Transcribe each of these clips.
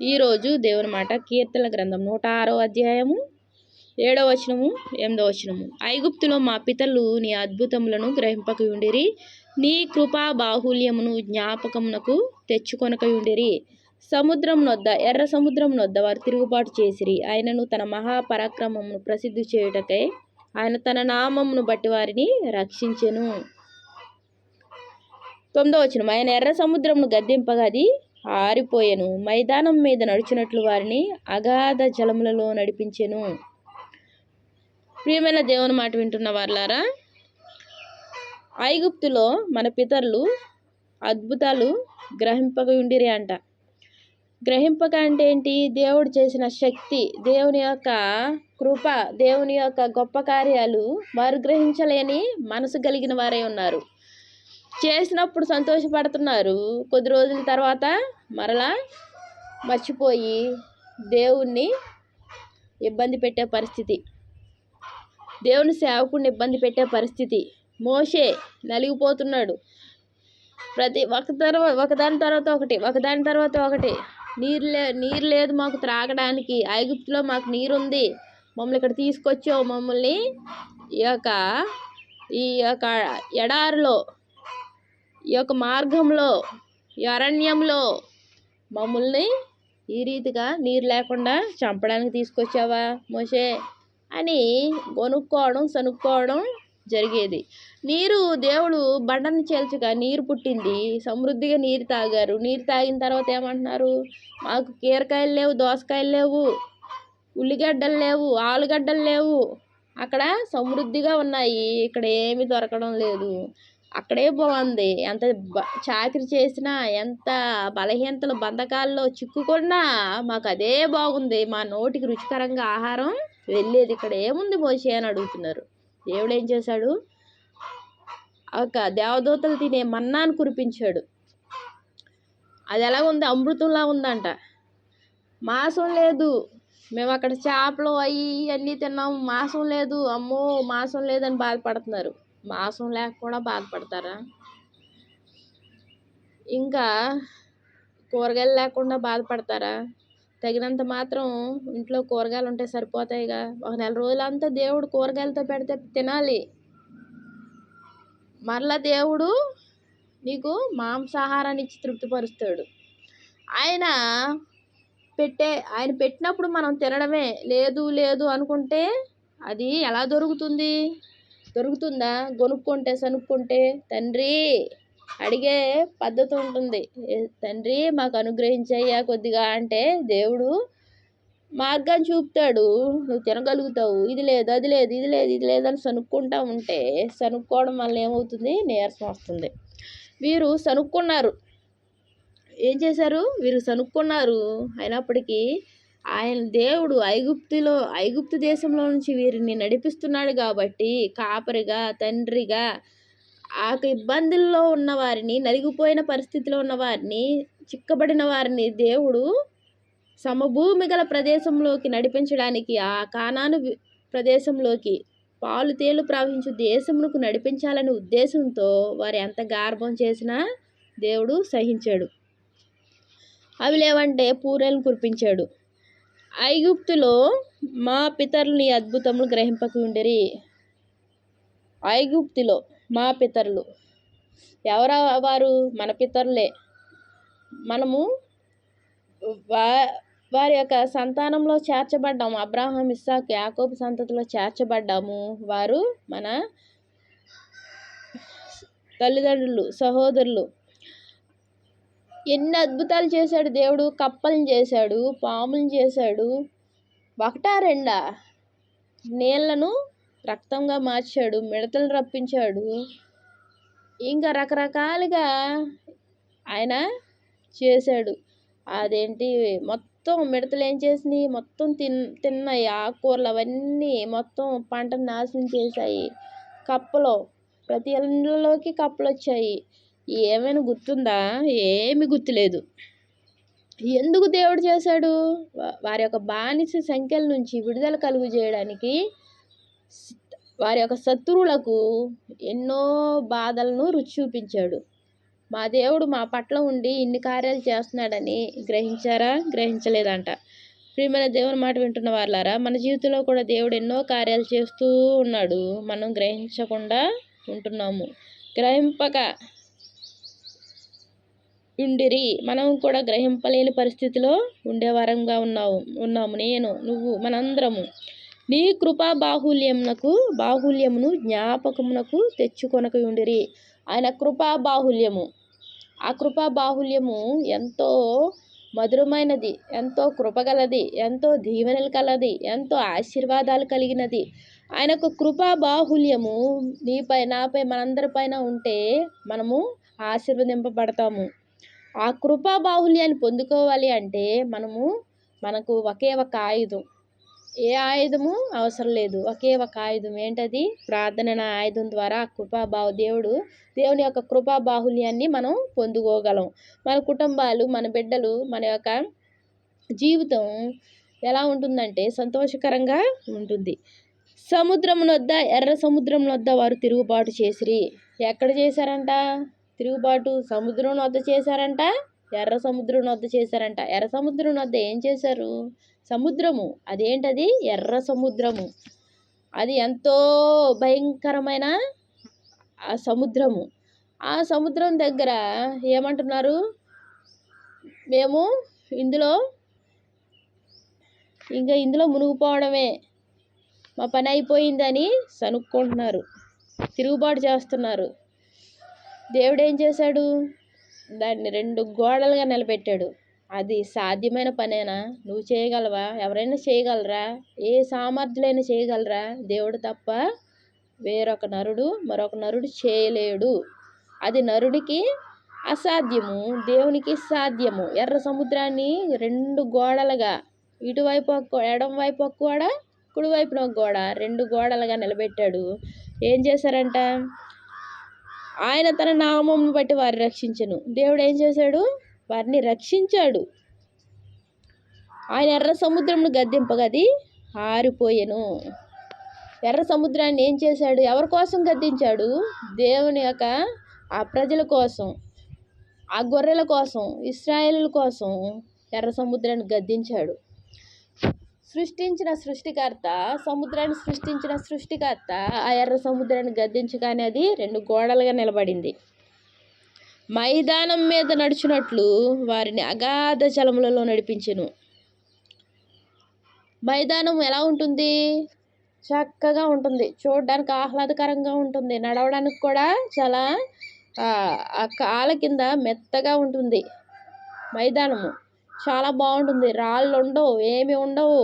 ఈరోజు దేవుని మాట కీర్తన గ్రంథం నూట ఆరో అధ్యాయము ఏడవ వచనము ఎనిమిదవ వచనము. ఐగుప్తులో మా పితలు నీ అద్భుతములను గ్రహింపకయుండిరి నీ కృపా బాహుల్యమును జ్ఞాపకమునకు తెచ్చుకొనకయుండిరి సముద్రం నొద్ద ఎర్ర సముద్రం నొద్ద వారు తిరుగుబాటు చేసిరి. ఆయనను తన మహాపరాక్రమమును ప్రసిద్ధి చేయుటకై ఆయన తన నామమును బట్టి వారిని రక్షించెను. తొమ్మిదవ వచనం ఆయన ఎర్ర సముద్రమును గద్దెంపగా అది ఆరిపోయెను. మైదానం మీద నడిచినట్లు వారిని అగాధ జలములలో నడిపించెను. ప్రియమైన దేవుని మాట వింటున్న వాళ్ళారా ఐగుప్తులో మన పితరులు అద్భుతాలు గ్రహింపక ఉండిరి అంట. గ్రహింపక అంటే ఏంటి? దేవుడు చేసిన శక్తి దేవుని యొక్క కృప దేవుని యొక్క గొప్ప కార్యాలు వారు గ్రహించలేని మనసు కలిగిన వారై ఉన్నారు. చేసినప్పుడు సంతోషపడుతున్నారు. కొద్ది రోజుల తర్వాత మరలా మర్చిపోయి దేవుణ్ణి ఇబ్బంది పెట్టే పరిస్థితి. దేవుని సేవకుడిని ఇబ్బంది పెట్టే పరిస్థితి. మోషే నలిగిపోతున్నాడు. ప్రతి ఒక తర్వాత ఒకదాని తర్వాత ఒకటి ఒకదాని తర్వాత ఒకటి. నీరు లే నీరు లేదు మాకు త్రాగడానికి. ఐగుప్తులో మాకు నీరు ఉంది మమ్మల్ని ఇక్కడ తీసుకొచ్చావు మమ్మల్ని. ఈ యొక్క ఈ యొక్క ఎడారిలో ఈ యొక్క మార్గంలో ఈ అరణ్యంలో మమ్మల్ని ఈ రీతిగా నీరు లేకుండా చంపడానికి తీసుకొచ్చావా మోషే? అని కొనుక్కోవడం సనుక్కోవడం జరిగేది. నీరు దేవుడు బండను చేల్చగా నీరు పుట్టింది. సమృద్ధిగా నీరు తాగారు. నీరు తాగిన తర్వాత ఏమంటున్నారు? మాకు కీరకాయలు లేవు దోసకాయలు లేవు ఉల్లిగడ్డలు లేవు ఆలుగడ్డలు లేవు. అక్కడ సమృద్ధిగా ఉన్నాయి. ఇక్కడ ఏమి దొరకడం లేదు. అక్కడే బాగుంది ఎంత చాకరి చేసినా ఎంత బలహీనతలు బంధకాల్లో చిక్కుకున్నా మాకు అదే బాగుంది. మా నోటికి రుచికరంగా ఆహారం వెళ్ళేది ఇక్కడ ఏముంది మోసే అని అడుగుతున్నారు. దేవుడు ఏం చేశాడు? ఒక దేవదూతలు తినే మన్నాను కురిపించాడు. అది ఎలా ఉంది? అమృతంలా ఉందంట. మాసం లేదు. మేము అక్కడ చేపలు అవి అన్నీ తిన్నాము. మాసం లేదు. అమ్మో మాసం లేదని బాధపడుతున్నారు. మాసం లేక కూడా బాధపడతారా? ఇంకా కూరగాయలు లేకుండా బాధపడతారా? తగినంత మాత్రం ఇంట్లో కూరగాయలు ఉంటే సరిపోతాయిగా. ఒక నెల రోజులంతా దేవుడు కూరగాయలతో పెడితే తినాలి. మరలా దేవుడు నీకు మాంసాహారాన్ని ఇచ్చి తృప్తిపరుస్తాడు. ఆయన పెట్టే ఆయన పెట్టినప్పుడు మనం తినడమే. లేదు లేదు అనుకుంటే అది ఎలా దొరుకుతుంది? దొరుకుతుందా? కొనుక్కుంటే సనుక్కుంటే? తండ్రి అడిగే పద్ధతి ఉంటుంది. తండ్రి మాకు అనుగ్రహించయ్యా కొద్దిగా అంటే దేవుడు మార్గాన్ని చూపుతాడు. నువ్వు తినగలుగుతావు. ఇది లేదు అది లేదు ఇది లేదు ఇది లేదని సనుక్కుంటా ఉంటే సనుక్కోవడం వల్ల ఏమవుతుంది? నీరసం వస్తుంది. వీరు సనుక్కున్నారు. ఏం చేశారు? వీరు సనుక్కున్నారు. అయినప్పటికీ ఆయన దేవుడు ఐగుప్తులో ఐగుప్తు దేశంలో నుంచి వీరిని నడిపిస్తున్నాడు కాబట్టి కాపరిగా తండ్రిగా ఆ ఇబ్బందుల్లో ఉన్న వారిని నలిగిపోయిన పరిస్థితిలో ఉన్న వారిని చిక్కబడిన వారిని దేవుడు సమభూమి గల ప్రదేశంలోకి నడిపించడానికి ఆ కానాను ప్రదేశంలోకి పాలు తేలు ప్రవహించు దేశమునకు నడిపించాలనే ఉద్దేశంతో వారు ఎంత గార్భం చేసినా దేవుడు సహించాడు. అవి లేవంటే పూరేలను కురిపించాడు. ఐగుప్తులో మా పితరులు నీ అద్భుతములు గ్రహింపక ఉండేరి. ఐగుప్తిలో మా పితరులు. ఎవరు వారు? మన పితరులే. మనము వా వారి యొక్క సంతానంలో చేర్చబడ్డాము. అబ్రాహం ఇస్సాక్ యాకోబు సంతతిలో చేర్చబడ్డాము. వారు మన తల్లిదండ్రులు సహోదరులు. ఎన్ని అద్భుతాలు చేశాడు దేవుడు కప్పలను చేశాడు పాములను చేశాడు. ఒకటా రెండా? నీళ్ళను రక్తంగా మార్చాడు మిడతలు రప్పించాడు. ఇంకా రకరకాలుగా ఆయన చేశాడు. అదేంటి? మొత్తం మిడతలు ఏం చేసినాయి? మొత్తం తిన్ తిన్నాయి ఆకుకూరలు అవన్నీ మొత్తం పంటను నాశనం చేశాయి. కప్పలు ప్రతి ఇళ్ళలోకి కప్పలు వచ్చాయి ఏమైనా గుర్తుందా? ఏమి గుర్తులేదు. ఎందుకు దేవుడు చేశాడు? వారి యొక్క బానిస సంఖ్యల నుంచి విడుదల కలుగు చేయడానికి వారి యొక్క శత్రువులకు ఎన్నో బాధలను రుచి చూపించాడు. మా దేవుడు మా పట్ల ఉండి ఇన్ని కార్యాలు చేస్తున్నాడని గ్రహించారా? గ్రహించలేదంట. ప్రియమైన దేవుని మాట వింటున్న వాళ్ళారా మన జీవితంలో కూడా దేవుడు ఎన్నో కార్యాలు చేస్తూ ఉన్నాడు. మనం గ్రహించకుండా ఉంటున్నాము. గ్రహింపక ఉండిరి. మనం కూడా గ్రహింపలేని పరిస్థితిలో ఉండేవారంగా ఉన్నావు ఉన్నాము నేను నువ్వు మనందరము. నీ కృపా బాహుల్యమునకు బాహుల్యమును జ్ఞాపకమునకు తెచ్చుకొనక ఉండిరి. ఆయన కృపా బాహుల్యము. ఆ కృపా బాహుల్యము ఎంతో మధురమైనది ఎంతో కృపగలది ఎంతో దీవెనలు కలది ఎంతో ఆశీర్వాదాలు కలిగినది. ఆయనకు కృపా బాహుల్యము నీపై నాపై మనందరిపైన ఉంటే మనము ఆశీర్వదింపబడతాము. ఆ కృపా బాహుల్యాన్ని పొందుకోవాలి అంటే మనము మనకు ఒకే ఒక ఆయుధం. ఏ ఆయుధము? అవసరం లేదు. ఒకే ఒక ఆయుధం. ఏంటది? ప్రార్థన అనే ఆయుధం ద్వారా ఆ కృపా బాహు దేవుడు దేవుని యొక్క కృపా బాహుల్యాన్ని మనం పొందుకోగలం. మన కుటుంబాలు మన బిడ్డలు మన యొక్క జీవితం ఎలా ఉంటుందంటే సంతోషకరంగా ఉంటుంది. సముద్రం వద్ద ఎర్ర సముద్రం వద్ద వారు తిరుగుబాటు చేసిరి. ఎక్కడ చేశారంట? తిరుగుబాటు సముద్రం వద్ద చేశారంట ఎర్ర సముద్రం వద్ద చేశారంట. ఎర్ర సముద్రం వద్ద ఏం చేశారు? సముద్రము. అదేంటది? ఎర్ర సముద్రము. అది ఎంతో భయంకరమైన ఆ సముద్రము. ఆ సముద్రం దగ్గర ఏమంటున్నారు? మేము ఇందులో ఇంకా ఇందులో మునిగిపోవడమే. మా పని అయిపోయిందని సనుక్కుంటున్నారు. తిరుగుబాటు చేస్తున్నారు. దేవుడు ఏం చేశాడు? దాన్ని రెండు గోడలుగా నిలబెట్టాడు. అది సాధ్యమైన పనేనా? నువ్వు చేయగలవా? ఎవరైనా చేయగలరా? ఏ సామర్థ్యులైనా చేయగలరా? దేవుడు తప్ప వేరొక నరుడు మరొక నరుడు చేయలేడు. అది నరుడికి అసాధ్యము దేవునికి సాధ్యము. ఎర్ర సముద్రాన్ని రెండు గోడలుగా ఇటువైపు ఒక ఎడం వైపు ఒక గోడ కుడివైపున ఒక గోడ రెండు గోడలుగా నిలబెట్టాడు. ఏం చేశారంట? ఆయన తన నామం బట్టి వారిని రక్షించను. దేవుడు ఏం చేశాడు? వారిని రక్షించాడు. ఆయన ఎర్ర సముద్రమును గద్దెంపగది ఆరిపోయెను. ఎర్ర సముద్రాన్ని ఏం చేశాడు? ఎవరి కోసం గద్దించాడు? దేవుని యొక్క ఆ ప్రజల కోసం ఆ గొర్రెల కోసం ఇస్రాయేల్ కోసం ఎర్ర సముద్రాన్ని గద్దించాడు. సృష్టించిన సృష్టికర్త సముద్రాన్ని సృష్టించిన సృష్టికర్త ఆ ఎర్ర సముద్రాన్ని గద్దించగానే అది రెండు గోడలుగా నిలబడింది. మైదానం మీద నడిచినట్లు వారిని అగాధ జలములలో నడిపించెను. మైదానం ఎలా ఉంటుంది? చక్కగా ఉంటుంది. చూడడానికి ఆహ్లాదకరంగా ఉంటుంది. నడవడానికి కూడా చాలా ఆ కాళ్ళ కింద మెత్తగా ఉంటుంది మైదానము. చాలా బాగుంటుంది. రాళ్ళు ఉండవు ఏమి ఉండవు.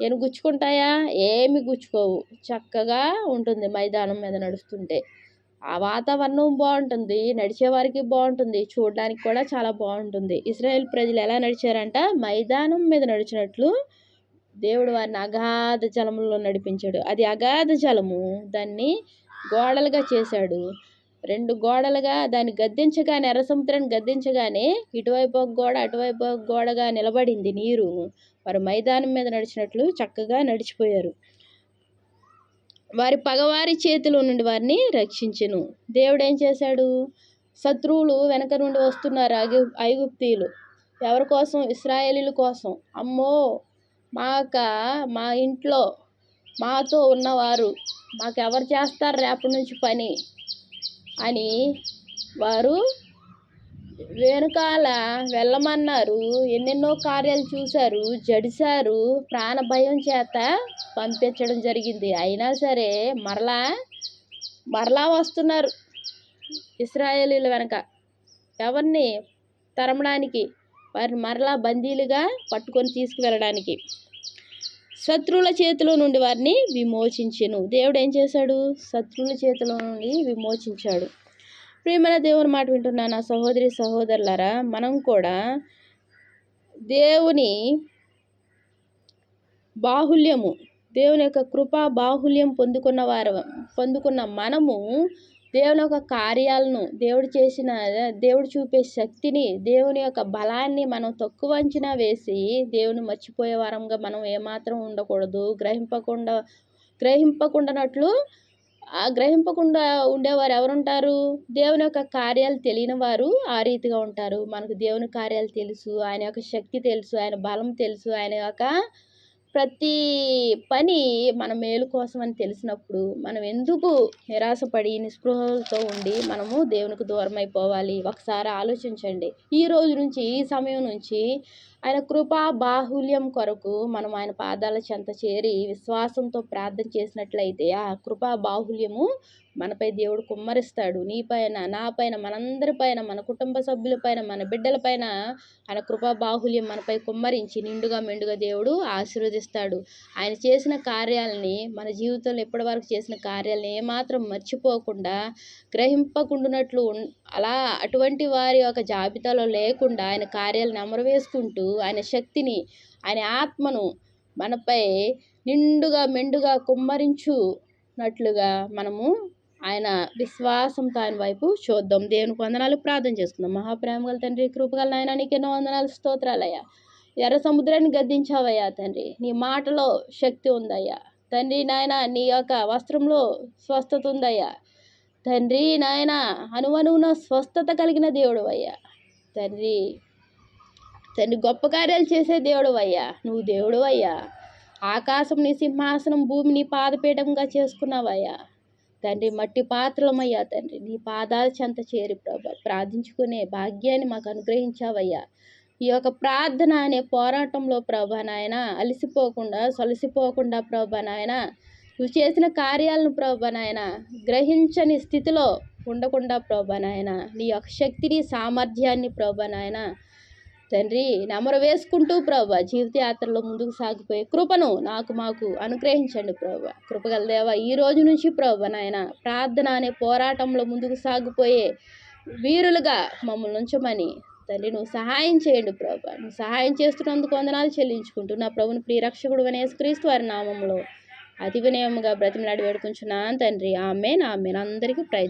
ఏమి గుచ్చుకుంటాయా? ఏమి గుచ్చుకోవు. చక్కగా ఉంటుంది మైదానం మీద నడుస్తుంటే. ఆ వాతావరణం బాగుంటుంది నడిచేవారికి బాగుంటుంది చూడడానికి కూడా చాలా బాగుంటుంది. ఇస్రాయేల్ ప్రజలు ఎలా నడిచారంట? మైదానం మీద నడిచినట్లు దేవుడు వారిని అగాధ జలములో నడిపించాడు. అది అగాధ జలము. దాన్ని గోడలుగా చేశాడు. రెండు గోడలుగా దాన్ని గద్దించగానే ఎర్ర గద్దించగానే ఇటువైపు ఒక గోడ అటువైపు ఒక గోడగా నిలబడింది నీరు. వారు మైదానం మీద నడిచినట్లు చక్కగా నడిచిపోయారు. వారి పగవారి చేతిలో నుండి వారిని రక్షించెను. దేవుడు ఏం చేశాడు? శత్రువులు వెనక నుండి వస్తున్నారు ఐగు ఐగుప్తీయులు. ఎవరి కోసం? ఇస్రాయేలీల కోసం. అమ్మో! మాక మా ఇంట్లో మాతో ఉన్నవారు. మాకు ఎవరు చేస్తారు రేపటి నుంచి పని? అని వారు వెనుకాల వెళ్ళమన్నారు. ఎన్నెన్నో కార్యాలు చూశారు. జడిశారు. ప్రాణ భయం చేత పంపించడం జరిగింది. అయినా సరే మరలా మరలా వస్తున్నారు ఇస్రాయేలీల వెనక. ఎవరిని తరమడానికి? వారిని మరలా బందీలుగా పట్టుకొని తీసుకువెళ్ళడానికి. శత్రువుల చేతిలో నుండి వారిని విమోచించెను. దేవుడు ఏం చేశాడు? శత్రువుల చేతిలో నుండి విమోచించాడు. ప్రియమైన దేవుని మాట వింటున్నా నా సహోదరి సహోదరులారా మనం కూడా దేవుని బాహుల్యము దేవుని యొక్క కృపా బాహుల్యం పొందుకున్న వారు పొందుకున్న మనము దేవుని యొక్క కార్యాలను దేవుడు చేసిన దేవుడు చూపే శక్తిని దేవుని యొక్క బలాన్ని మనం తక్కువ అంచనా వేసి దేవుని మర్చిపోయే వారంగా మనం ఏమాత్రం ఉండకూడదు. గ్రహింపకుండా గ్రహింపకుండానట్లు ఆ గ్రహింపకుండా ఉండేవారు ఎవరుంటారు? దేవుని యొక్క కార్యాలు తెలియని వారు ఆ రీతిగా ఉంటారు. మనకు దేవుని కార్యాలు తెలుసు ఆయన యొక్క శక్తి తెలుసు ఆయన బలం తెలుసు ఆయన యొక్క ప్రతి పని మన మేలు కోసం అని తెలిసినప్పుడు మనం ఎందుకు నిరాశపడి నిస్పృహలతో ఉండి మనము దేవునికి దూరం అయిపోవాలి ఒకసారి ఆలోచించండి. ఈ రోజు నుంచి ఈ సమయం నుంచి ఆయన కృపా బాహుల్యం కొరకు మనం ఆయన పాదాల చెంత చేరి విశ్వాసంతో ప్రార్థన చేసినట్లయితే ఆ కృపా బాహుల్యము మనపై దేవుడు కుమ్మరిస్తాడు. నీ పైన నా పైన మనందరి పైన మన కుటుంబ సభ్యుల పైన మన బిడ్డల పైన ఆయన కృపా బాహుల్యం మనపై కుమ్మరించి నిండుగా మెండుగా దేవుడు ఆశీర్వదిస్తాడు. ఆయన చేసిన కార్యాలని మన జీవితంలో ఇప్పటివరకు చేసిన కార్యాలని ఏమాత్రం మర్చిపోకుండా గ్రహింపకుండునట్లు అలా అటువంటి వారి యొక్క జాబితాలో లేకుండా ఆయన కార్యాలను అమరవేసుకుంటూ ఆయన శక్తిని ఆయన ఆత్మను మనపై నిండుగా మెండుగా కుమ్మరించునట్లుగా మనము ఆయన విశ్వాసంతో ఆయన వైపు చూద్దాం. దేవునికి వందనాలు ప్రార్థన చేసుకుందాం. మహాప్రేమ గల తండ్రి కృపగల నాయన నీకు ఎన్నో వందనాలు స్తోత్రాలయ్యా. ఎర్ర సముద్రాన్ని గద్దించావయ్యా తండ్రి. నీ మాటలో శక్తి ఉందయ్యా. తండ్రి నాయన నీ యొక్క వస్త్రంలో స్వస్థత ఉందయ్యా. తండ్రి నాయన అనువనువున స్వస్థత కలిగిన దేవుడు అయ్యా తండ్రి తండ్రి గొప్ప కార్యాలు చేసే దేవుడు అయ్యా నువ్వు దేవుడు అయ్యా ఆకాశం నీ సింహాసనం భూమి నీ పాదపీఠంగా చేసుకున్నావయ్యా. తండ్రి మట్టి పాత్రలమయ్యా తండ్రి. నీ పాదాల చెంత చేరి ప్రభా ప్రార్థించుకునే భాగ్యాన్ని మాకు అనుగ్రహించావయ్యా. ఈ యొక్క ప్రార్థన అనే పోరాటంలో ప్రభా నాయన అలసిపోకుండా సొలసిపోకుండా ప్రభా నాయన నువ్వు చేసిన కార్యాలను ప్రభా నాయన గ్రహించని స్థితిలో ఉండకుండా ప్రభా నాయన నీ యొక్క శక్తిని సామర్థ్యాన్ని ప్రభా నాయన తండ్రి నమరు వేసుకుంటూ ప్రభా జీవితయాత్రలో ముందుకు సాగిపోయే కృపను నాకు మాకు అనుగ్రహించండి ప్రభా. కృపగల దేవ ఈ రోజు నుంచి ప్రభా నాయన ప్రార్థన అనే పోరాటంలో ముందుకు సాగిపోయే వీరులుగా మమ్మల్ని ఉంచమని తల్లి నువ్వు సహాయం చేయండి ప్రభా. నువ్వు సహాయం చేస్తున్నందుకు వందనాలు చెల్లించుకుంటూ నా ప్రభుని ప్రియరక్షకుడు అనే క్రీస్తు వారి నామంలో అతి వినయముగా బ్రతిమలాడి వేడుకుంటున్నాను తండ్రి. ఆమె ఆమె అందరికీ ప్రయత్నం